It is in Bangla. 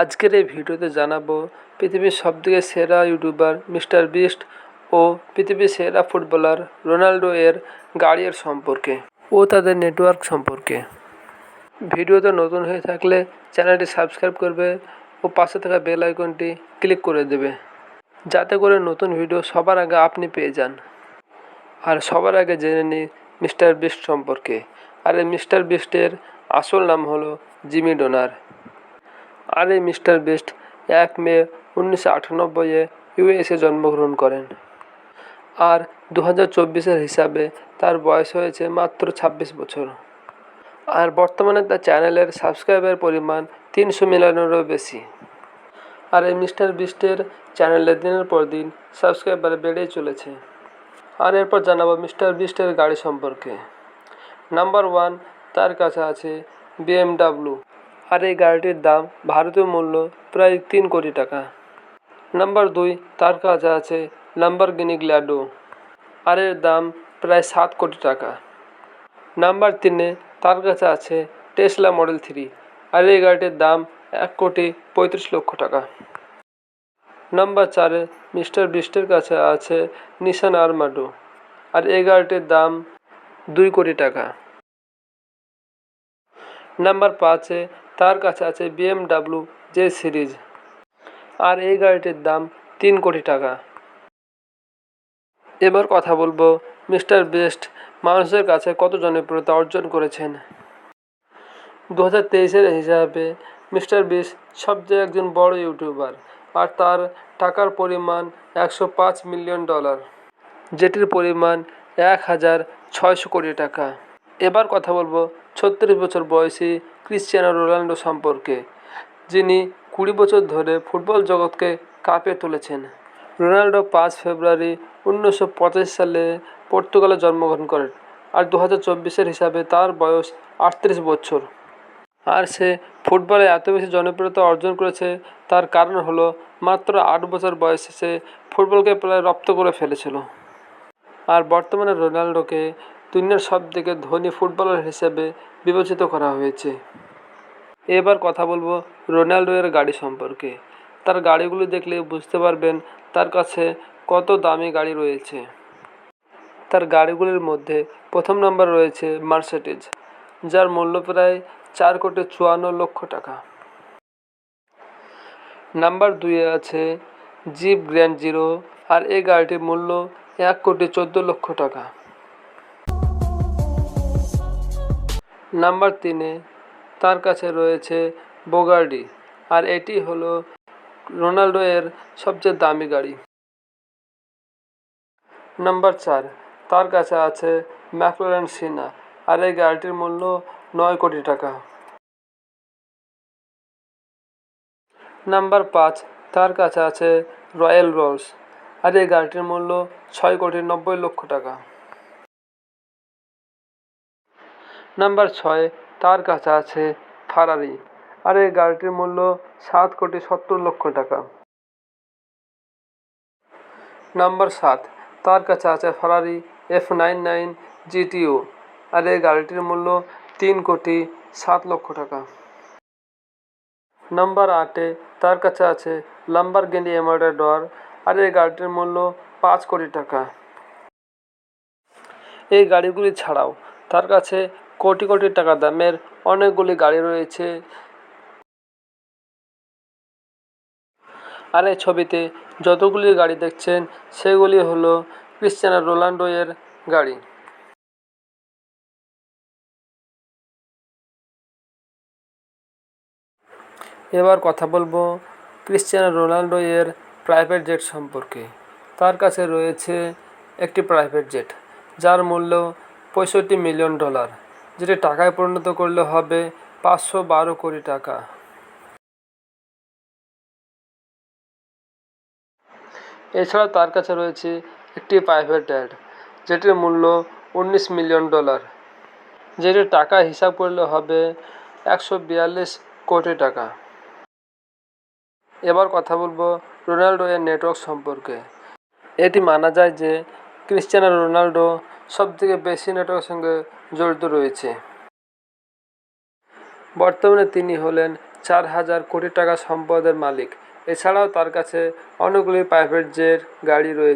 আজকের এই ভিডিওতে জানাব পৃথিবীর সবথেকে সেরা ইউটিউবার মিস্টার বিস্ট ও পৃথিবীর সেরা ফুটবলার রোনাল্ডো এর গাড়ির সম্পর্কে ও তাদের নেটওয়ার্ক সম্পর্কে। ভিডিওতে নতুন হয়ে থাকলে চ্যানেলটি সাবস্ক্রাইব করবে ও পাশে থাকা বেল আইকনটি ক্লিক করে দেবে, যাতে করে নতুন ভিডিও সবার আগে আপনি পেয়ে যান। আর সবার আগে জেনে নিই মিস্টার বিস্ট সম্পর্কে। আর এই মিস্টার বিস্টের আসল নাম হলো জিমি ডোনার। আর এই মিস্টার বিস্ট, এক মে উনিশশো আটানব্বইয়ে ইউএসএ জন্মগ্রহণ করেন। আর দু হাজার চব্বিশের হিসাবে তার বয়স হয়েছে মাত্র ছাব্বিশ বছর। আর বর্তমানে তার চ্যানেলের সাবস্ক্রাইবের পরিমাণ তিনশো মিলিয়নেরও বেশি। আর এই মিস্টার বিস্টের চ্যানেলের দিনের পর দিন সাবস্ক্রাইবার বেড়েই চলেছে। আর এরপর জানাব মিস্টার বিস্টের গাড়ি সম্পর্কে। নাম্বার ওয়ান তার কাছে আছে বিএমডাব্লিউ। আর এই গাড়িটির দাম ভারতীয় মূল্য প্রায় তিন কোটি টাকা। নাম্বার দুই, তার কাছে আছে লাম্বারগিনি গ্ল্যাডো আর এর দাম প্রায় সাত কোটি টাকা। নাম্বার তিনে, তার কাছে আছে টেসলা মডেল থ্রি আর এই গাড়িটির দাম এক কোটি পঁয়ত্রিশ লক্ষ টাকা। নাম্বার চারে, মিস্টার বিস্টের কাছে আছে নিশান আরমাডো আর এই গাড়িটির দাম দুই কোটি টাকা। নাম্বার পাঁচে তার কাছে আছে বিএমডাব্লিউ জে সিরিজ আর এই গাড়িটির দাম তিন কোটি টাকা। এবার কথা বলব মিস্টার বেস্ট, মানুষের কাছে কত জনপ্রিয়তা অর্জন করেছেন? দু হাজার তেইশের হিসাবে মিস্টার বিস্ট সবচেয়ে একজন বড় ইউটিউবার আর তার টাকার পরিমাণ একশো পাঁচ মিলিয়ন ডলার, যেটির পরিমাণ এক হাজার ছয়শো কোটি টাকা। এবার কথা বলব ছত্রিশ বছর বয়সী ক্রিশ্চিয়ানো রোনাল্ডো সম্পর্কে, যিনি কুড়ি বছর ধরে ফুটবল জগৎকে কাঁপিয়ে তুলেছেন। রোনাল্ডো পাঁচ ফেব্রুয়ারি উনিশশো পঁচাশি সালে পর্তুগালে জন্মগ্রহণ করেন আর দু হাজার হিসাবে তার বয়স আটত্রিশ বছর। আর সে ফুটবলে এত বেশি জনপ্রিয়তা অর্জন করেছে, তার কারণ হলো মাত্র আট বছর বয়সে সে ফুটবলকে প্রায় রপ্ত করে ফেলেছিল। আর বর্তমানে রোনাল্ডোকে দুনিয়ার সব থেকে ধনী ফুটবলার হিসেবে বিবেচিত করা হয়েছে। এবার কথা বলব রোনাল্ডো এর গাড়ি সম্পর্কে। তার গাড়িগুলি দেখলে বুঝতে পারবেন তার কাছে কত দামি গাড়ি রয়েছে। তার গাড়িগুলির মধ্যে প্রথম নম্বর রয়েছে মার্সিডিজ, যার মূল্য প্রায় চার কোটি চুয়ান্ন লক্ষ টাকা। নাম্বার দুইয়ে আছে জিপ গ্র্যান্ড জিরো, আর এই গাড়িটির মূল্য এক কোটি চোদ্দ লক্ষ টাকা। নাম্বার তিনে তার কাছে রয়েছে বোগার্ডি, আর এটি হলো রোনাল্ডো এর সবচেয়ে দামি গাড়ি। নাম্বার চার, তার কাছে আছে ম্যাকলোরেন সিনা, আর এই গাড়িটির মূল্য নয় কোটি টাকা। নাম্বার পাঁচ, তার কাছে আছে রয়্যাল রোলস, আর এই গাড়িটির মূল্য ছয় কোটি নব্বই লক্ষ টাকা। নাম্বার ছয়, তার কাছে আছে ফারারি আর এই গাড়িটির মূল্য সাত কোটি সত্তর লক্ষ টাকা। নাম্বার সাত, তার কাছে আছে Ferrari F nine nine GTO আর এই গাড়িটির মূল্য তিন কোটি সাত লক্ষ টাকা। নাম্বার আটে, তার কাছে আছে লাম্বারগিনি এমার্ডাডর আর এই গাড়িটির মূল্য পাঁচ কোটি টাকা। এই গাড়িগুলি ছাড়াও তার কাছে কোটি কোটি টাকা দামের অনেকগুলি গাড়ি রয়েছে। আর এই ছবিতে যতগুলি গাড়ি দেখছেন, সেগুলি হলো ক্রিশ্চিয়ানো রোনাল্ডো এর গাড়ি। এবার কথা বলব ক্রিশ্চিয়ানো রোনাল্ডো এর প্রাইভেট জেট সম্পর্কে। তার কাছে রয়েছে একটি প্রাইভেট জেট, যার মূল্য পঁয়ষট্টি মিলিয়ন ডলার। যেটি টাকায় পরিণত করলে হবে পাঁচশো বারো কোটি টাকা। এছাড়া তার কাছে রয়েছে একটি প্রাইভেট জেট যেটির মূল্য উনিশ মিলিয়ন ডলার, যেটি টাকা হিসাব করলে হবে একশো বিয়াল্লিশ কোটি টাকা। এবার কথা বলব রোনাল্ডো এর নেটওয়ার্ক সম্পর্কে। এটি মানা যায় যে ক্রিশ্চিয়ানো রোনাল্ডো সব থেকে বেশি নাটকের সঙ্গে জড়িত রয়েছে। বর্তমানে তিনি হলেন চার হাজার কোটি টাকা সম্পদের মালিক। এছাড়াও তার কাছে অনেকগুলি প্রাইভেট জেট গাড়ি রয়ে--